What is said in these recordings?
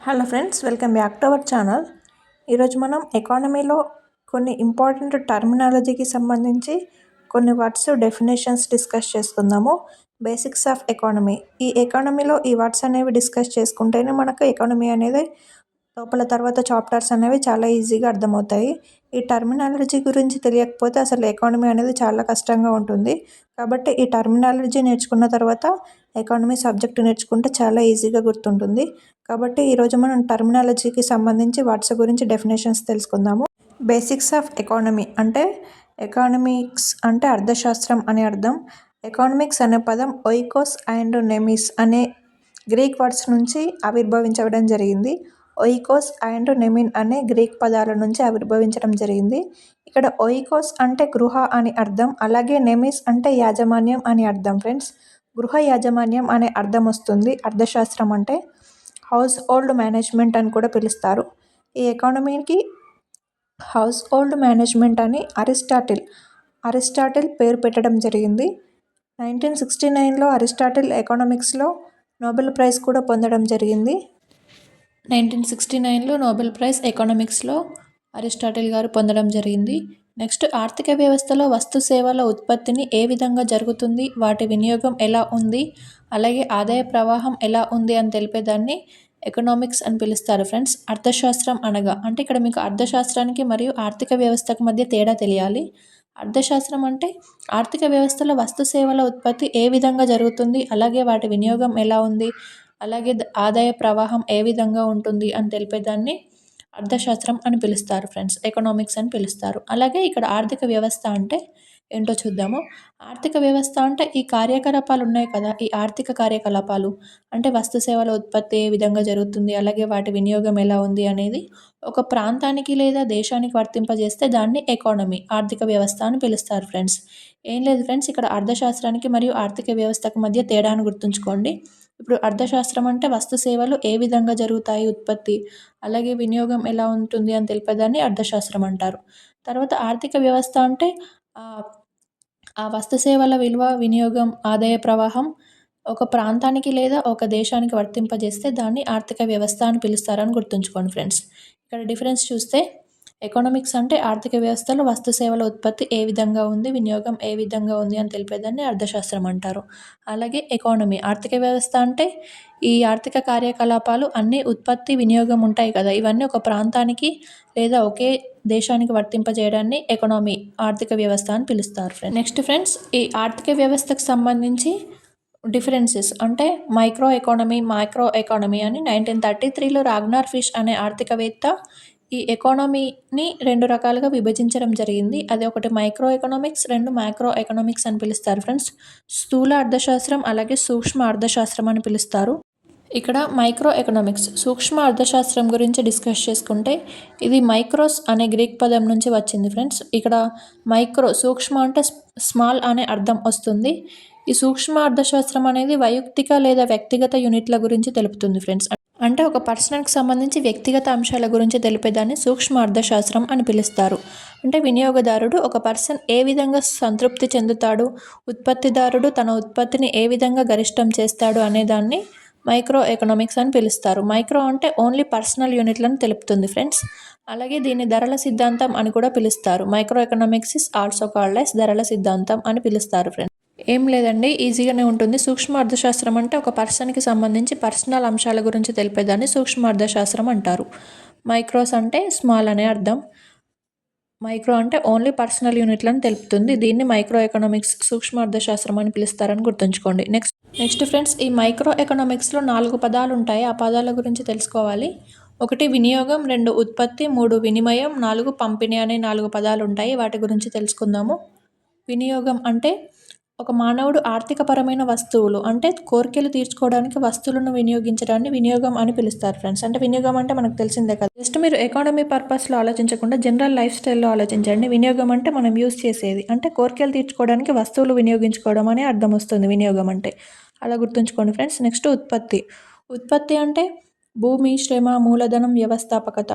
Hello friends welcome back to our channel ఈరోజు మనం ఎకానమీలో కొన్ని ఇంపార్టెంట్ టర్మినాలజీకి సంబంధించి కొన్ని వర్డ్స్ డెఫినేషన్స్ డిస్కస్ చేసుకుందాము. బేసిక్స్ ఆఫ్ ఎకానమీ ఈ ఎకానమీలో ఈ వర్డ్స్ అనేవి డిస్కస్ చేసుకుంటేనే మనకు ఎకానమీ అనేది లోపల తర్వాత చాప్టర్స్ అనేవి చాలా ఈజీగా అర్థమవుతాయి. ఈ టర్మినాలజీ గురించి తెలియకపోతే అసలు ఎకానమీ అనేది చాలా కష్టంగా ఉంటుంది. కాబట్టి ఈ టర్మినాలజీ నేర్చుకున్న తర్వాత ఎకానమీ సబ్జెక్ట్ నేర్చుకుంటే చాలా ఈజీగా గుర్తుంటుంది. కాబట్టి ఈరోజు మనం టర్మినాలజీకి సంబంధించి వాట్స్ గురించి డెఫినేషన్స్ తెలుసుకుందాము. బేసిక్స్ ఆఫ్ ఎకానమీ అంటే ఎకానమిక్స్ అంటే అర్థశాస్త్రం అని అర్థం. ఎకానమిక్స్ అనే పదం ఒయికోస్ అండ్ నెమిస్ అనే గ్రీక్ వర్డ్స్ నుంచి ఆవిర్భవించడం జరిగింది. ఒయికోస్ అండ్ నెమిన్ అనే గ్రీక్ పదాల నుంచి ఆవిర్భవించడం జరిగింది. ఇక్కడ ఒయికోస్ అంటే గృహ అని అర్థం. అలాగే నెమిస్ అంటే యాజమాన్యం అని అర్థం ఫ్రెండ్స్ గృహ యాజమాన్యం అనే అర్థం వస్తుంది. అర్థశాస్త్రం అంటే హౌస్ హోల్డ్ మేనేజ్మెంట్ అని కూడా పిలుస్తారు. ఈ ఎకానమీకి హౌస్ హోల్డ్ మేనేజ్మెంట్ అని అరిస్టాటిల్ అరిస్టాటిల్ పేరు పెట్టడం జరిగింది. నైన్టీన్ సిక్స్టీ నైన్లో అరిస్టాటిల్ ఎకనామిక్స్లో నోబెల్ ప్రైజ్ కూడా పొందడం జరిగింది. నైన్టీన్ సిక్స్టీ నైన్లో నోబెల్ ప్రైజ్ ఎకనామిక్స్లో అరిస్టాటిల్ గారు పొందడం జరిగింది. నెక్స్ట్ ఆర్థిక వ్యవస్థలో వస్తు సేవల ఉత్పత్తిని ఏ విధంగా జరుగుతుంది వాటి వినియోగం ఎలా ఉంది అలాగే ఆదాయ ప్రవాహం ఎలా ఉంది అని తెలిపేదాన్ని ఎకనామిక్స్ అని పిలుస్తారు ఫ్రెండ్స్. అర్థశాస్త్రం అనగా అంటే ఇక్కడ మీకు అర్థశాస్త్రానికి మరియు ఆర్థిక వ్యవస్థకు మధ్య తేడా తెలియాలి. అర్థశాస్త్రం అంటే ఆర్థిక వ్యవస్థలో వస్తు సేవల ఉత్పత్తి ఏ విధంగా జరుగుతుంది అలాగే వాటి వినియోగం ఎలా ఉంది అలాగే ఆదాయ ప్రవాహం ఏ విధంగా ఉంటుంది అని తెలిపేదాన్ని అర్థశాస్త్రం అని పిలుస్తారు ఫ్రెండ్స్ ఎకనామిక్స్ అని పిలుస్తారు. అలాగే ఇక్కడ ఆర్థిక వ్యవస్థ అంటే ఏంటో చూద్దాము. ఆర్థిక వ్యవస్థ అంటే ఈ కార్యకలాపాలు ఉన్నాయి కదా ఈ ఆర్థిక కార్యకలాపాలు అంటే వస్తు సేవల ఉత్పత్తి ఏ విధంగా జరుగుతుంది అలాగే వాటి వినియోగం ఎలా ఉంది అనేది ఒక ప్రాంతానికి లేదా దేశానికి వర్తింపజేస్తే దాన్ని ఎకానమీ ఆర్థిక వ్యవస్థ అని పిలుస్తారు ఫ్రెండ్స్. ఏం లేదు ఫ్రెండ్స్ ఇక్కడ అర్థశాస్త్రానికి మరియు ఆర్థిక వ్యవస్థకు మధ్య తేడాను గుర్తుంచుకోండి. ఇప్పుడు అర్థశాస్త్రం అంటే వస్తు సేవలు ఏ విధంగా జరుగుతాయి? ఉత్పత్తి. అలాగే వినియోగం ఎలా ఉంటుంది అని తెలిపేదాన్ని అర్థశాస్త్రం అంటారు. తర్వాత ఆర్థిక వ్యవస్థ అంటే ఆ వస్తు సేవల విలువ వినియోగం ఆదాయ ప్రవాహం ఒక ప్రాంతానికి లేదా ఒక దేశానికి వర్తింపజేస్తే దాన్ని ఆర్థిక వ్యవస్థ అని పిలుస్తారని గుర్తుంచుకోండి ఫ్రెండ్స్. ఇక్కడ డిఫరెన్స్ చూస్తే ఎకనామిక్స్ అంటే ఆర్థిక వ్యవస్థలో వస్తు సేవల ఉత్పత్తి ఏ విధంగా ఉంది వినియోగం ఏ విధంగా ఉంది అని తెలిపేదాన్ని అర్థశాస్త్రం అంటారు. అలాగే ఎకానమీ ఆర్థిక వ్యవస్థ అంటే ఈ ఆర్థిక కార్యకలాపాలు అన్ని ఉత్పత్తి వినియోగం ఉంటాయి కదా. ఇవన్నీ ఒక ప్రాంతానికి లేదా ఒకే దేశానికి వర్తింపజేయడాన్ని ఎకనామీ ఆర్థిక వ్యవస్థ అని పిలుస్తారు ఫ్రెండ్ నెక్స్ట్ ఫ్రెండ్స్ ఈ ఆర్థిక వ్యవస్థకు సంబంధించి డిఫరెన్సెస్ అంటే మైక్రో ఎకానమీ మైక్రో ఎకానమీ అని నైన్టీన్ థర్టీ త్రీలో రాగ్నార్ ఫిష్ అనే ఆర్థికవేత్త ఈ ఎకానమీని రెండు రకాలుగా విభజించడం జరిగింది. అది ఒకటి మైక్రో ఎకనామిక్స్ రెండు మైక్రో ఎకనామిక్స్ అని పిలుస్తారు ఫ్రెండ్స్. స్థూల అర్థశాస్త్రం అలాగే సూక్ష్మ అర్థశాస్త్రం అని పిలుస్తారు. ఇక్కడ మైక్రో ఎకనామిక్స్ సూక్ష్మ అర్థశాస్త్రం గురించి డిస్కస్ చేసుకుంటే ఇది మైక్రోస్ అనే గ్రీక్ పదం నుంచి వచ్చింది ఫ్రెండ్స్. ఇక్కడ మైక్రో సూక్ష్మ అంటే స్మాల్ అనే అర్థం వస్తుంది. ఈ సూక్ష్మ అర్థశాస్త్రం అనేది వైయక్తిక లేదా వ్యక్తిగత యూనిట్ల గురించి తెలుపుతుంది ఫ్రెండ్స్. అంటే ఒక పర్సనల్కి సంబంధించి వ్యక్తిగత అంశాల గురించి తెలిపేదాన్ని సూక్ష్మ అర్థశాస్త్రం అని పిలుస్తారు. అంటే వినియోగదారుడు ఒక పర్సన్ ఏ విధంగా సంతృప్తి చెందుతాడు ఉత్పత్తిదారుడు తన ఉత్పత్తిని ఏ విధంగా గరిష్టం చేస్తాడు అనేదాన్ని మైక్రో ఎకనామిక్స్ అని పిలుస్తారు. మైక్రో అంటే ఓన్లీ పర్సనల్ యూనిట్లను తెలుపుతుంది ఫ్రెండ్స్. అలాగే దీన్ని ధరల సిద్ధాంతం అని కూడా పిలుస్తారు. Micro economics is also called ధరల సిద్ధాంతం అని పిలుస్తారు ఫ్రెండ్స్. ఏం లేదండి ఈజీగానే ఉంటుంది. సూక్ష్మ అర్థశాస్త్రం అంటే ఒక పర్సన్కి సంబంధించి పర్సనల్ అంశాల గురించి తెలిపేదాన్ని సూక్ష్మ అర్థశాస్త్రం అంటారు. మైక్రోస్ అంటే స్మాల్ అనే అర్థం. మైక్రో అంటే ఓన్లీ పర్సనల్ యూనిట్లను తెలుపుతుంది. దీన్ని మైక్రో ఎకనామిక్స్ సూక్ష్మ అర్థశాస్త్రం అని పిలుస్తారని గుర్తుంచుకోండి. నెక్స్ట్ నెక్స్ట్ ఫ్రెండ్స్ ఈ మైక్రో ఎకనామిక్స్లో నాలుగు పదాలు ఉంటాయి. ఆ పదాల గురించి తెలుసుకోవాలి. ఒకటి వినియోగం రెండు ఉత్పత్తి మూడు వినిమయం నాలుగు పంపిణీ అనే నాలుగు పదాలు ఉంటాయి. వాటి గురించి తెలుసుకుందాము. వినియోగం అంటే ఒక మానవుడు ఆర్థికపరమైన వస్తువులు అంటే కోరికలు తీర్చుకోవడానికి వస్తువులను వినియోగించడాన్ని వినియోగం అని పిలుస్తారు ఫ్రెండ్స్. అంటే వినియోగం అంటే మనకు తెలిసిందే కదా. జస్ట్ మీరు ఎకానమీ పర్పస్లో ఆలోచించకుండా జనరల్ లైఫ్ స్టైల్లో ఆలోచించండి. వినియోగం అంటే మనం యూస్ చేసేది. అంటే కోరికలు తీర్చుకోవడానికి వస్తువులు వినియోగించుకోవడం అని అర్థం వస్తుంది వినియోగం అంటే. అలా గుర్తుంచుకోండి ఫ్రెండ్స్. నెక్స్ట్ ఉత్పత్తి. ఉత్పత్తి అంటే భూమి శ్రమ మూలధనం వ్యవస్థాపకత.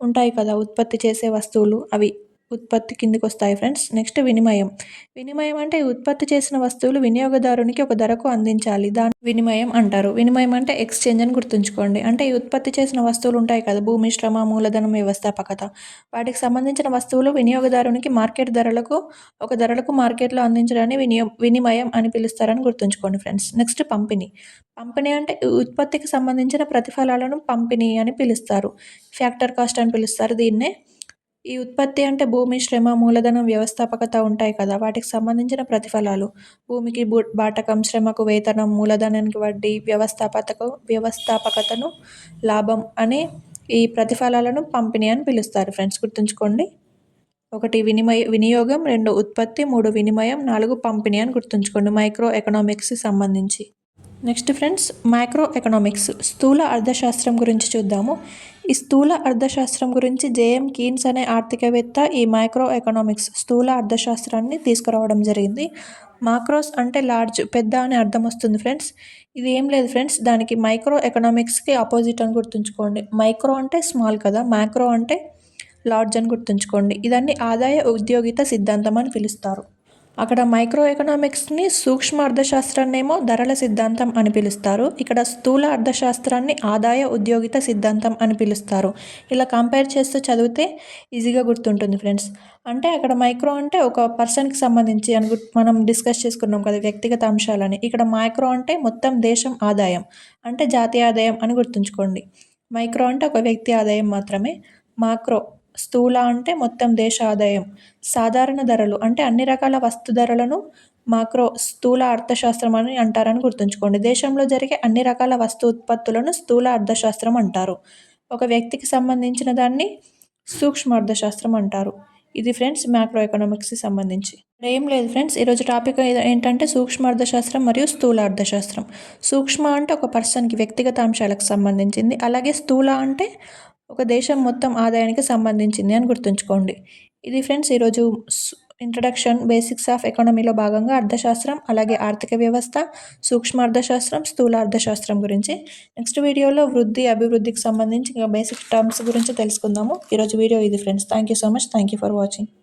ఉంటాయి కదా ఉత్పత్తి చేసే వస్తువులు అవి. ఉత్పత్తి కిందికి వస్తాయి ఫ్రెండ్స్. నెక్స్ట్ వినిమయం. వినిమయం అంటే ఉత్పత్తి చేసిన వస్తువులు వినియోగదారునికి ఒక ధరకు అందించాలి. దాని వినిమయం అంటారు. వినిమయం అంటే ఎక్స్చేంజ్ అని గుర్తుంచుకోండి. అంటే ఈ ఉత్పత్తి చేసిన వస్తువులు ఉంటాయి కదా భూమి శ్రమ మూలధనం వ్యవస్థాపకత. వాటికి సంబంధించిన వస్తువులు వినియోగదారునికి మార్కెట్ ధరలకు ఒక ధరలకు మార్కెట్లో అందించడాన్ని వినియో వినిమయం అని పిలుస్తారని గుర్తుంచుకోండి ఫ్రెండ్స్. నెక్స్ట్ పంపిణీ. పంపిణీ అంటే ఉత్పత్తికి సంబంధించిన ప్రతిఫలాలను పంపిణీ అని పిలుస్తారు. ఫ్యాక్టర్ కాస్ట్ అని పిలుస్తారు దీన్నే. ఈ ఉత్పత్తి అంటే భూమి శ్రమ మూలధనం వ్యవస్థాపకత ఉంటాయి కదా. వాటికి సంబంధించిన ప్రతిఫలాలు. భూమికి బూ బాటకం శ్రమకు వేతనం మూలధనానికి వడ్డీ వ్యవస్థాపకతకు వ్యవస్థాపకతను లాభం అని ఈ ప్రతిఫలాలను పంపిణీ అని పిలుస్తారు ఫ్రెండ్స్. గుర్తుంచుకోండి. ఒకటి వినిమయ వినియోగం రెండు ఉత్పత్తి మూడు వినిమయం నాలుగు పంపిణీ అని గుర్తుంచుకోండి. మైక్రో ఎకనామిక్స్కి సంబంధించి. నెక్స్ట్ ఫ్రెండ్స్ మైక్రో ఎకనామిక్స్ స్థూల అర్థశాస్త్రం గురించి చూద్దాము. ఈ స్థూల అర్థశాస్త్రం గురించి జేఎం కీన్స్ అనే ఆర్థికవేత్త ఈ మైక్రో ఎకనామిక్స్ స్థూల అర్థశాస్త్రాన్ని తీసుకురావడం జరిగింది. మాక్రోస్ అంటే లార్జ్ పెద్ద అని అర్థం వస్తుంది ఫ్రెండ్స్. ఇది ఏం లేదు ఫ్రెండ్స్ దానికి మైక్రో ఎకనామిక్స్కి ఆపోజిట్ అని గుర్తుంచుకోండి. మైక్రో అంటే స్మాల్ కదా మైక్రో అంటే లార్జ్ అని గుర్తుంచుకోండి. ఇదాన్ని ఆదాయ ఉద్యోగిత సిద్ధాంతం అని పిలుస్తారు. అక్కడ మైక్రో ఎకనామిక్స్ని సూక్ష్మ అర్థశాస్త్రాన్ని ఏమో ధరల సిద్ధాంతం అని పిలుస్తారు. ఇక్కడ స్థూల అర్థశాస్త్రాన్ని ఆదాయ ఉద్యోగిత సిద్ధాంతం అని పిలుస్తారు. ఇలా కంపేర్ చేస్తూ చదివితే ఈజీగా గుర్తుంటుంది ఫ్రెండ్స్. అంటే అక్కడ మైక్రో అంటే ఒక పర్సన్కి సంబంధించి అని మనం డిస్కస్ చేసుకున్నాం కదా వ్యక్తిగత అంశాలని. ఇక్కడ మైక్రో అంటే మొత్తం దేశం ఆదాయం అంటే జాతీయ ఆదాయం అని గుర్తుంచుకోండి. మైక్రో అంటే ఒక వ్యక్తి ఆదాయం మాత్రమే. మాక్రో స్థూల అంటే మొత్తం దేశ ఆదాయం సాధారణ ధరలు అంటే అన్ని రకాల వస్తు ధరలను మాక్రో స్థూల అర్థశాస్త్రం అని అంటారని గుర్తుంచుకోండి. దేశంలో జరిగే అన్ని రకాల వస్తు ఉత్పత్తులను స్థూల అర్థశాస్త్రం అంటారు. ఒక వ్యక్తికి సంబంధించిన దాన్ని సూక్ష్మ అర్థశాస్త్రం అంటారు. ఇది ఫ్రెండ్స్ మ్యాక్రో ఎకనామిక్స్కి సంబంధించి. ఏం లేదు ఫ్రెండ్స్ ఈరోజు టాపిక్ ఏంటంటే సూక్ష్మ అర్థశాస్త్రం మరియు స్థూల అర్థశాస్త్రం. సూక్ష్మ అంటే ఒక పర్సన్కి వ్యక్తిగత అంశాలకు సంబంధించింది. అలాగే స్థూల అంటే ఒక దేశం మొత్తం ఆదాయానికి సంబంధించింది అని గుర్తుంచుకోండి. ఇది ఫ్రెండ్స్ ఈరోజు ఇంట్రడక్షన్ బేసిక్స్ ఆఫ్ ఎకానమీలో భాగంగా అర్థశాస్త్రం అలాగే ఆర్థిక వ్యవస్థ సూక్ష్మ అర్థశాస్త్రం స్థూల అర్థశాస్త్రం గురించి. నెక్స్ట్ వీడియోలో వృద్ధి అభివృద్ధికి సంబంధించి ఇంకా బేసిక్ టర్మ్స్ గురించి తెలుసుకుందాము. ఈరోజు వీడియో ఇది friends. Thank you so much thank you for watching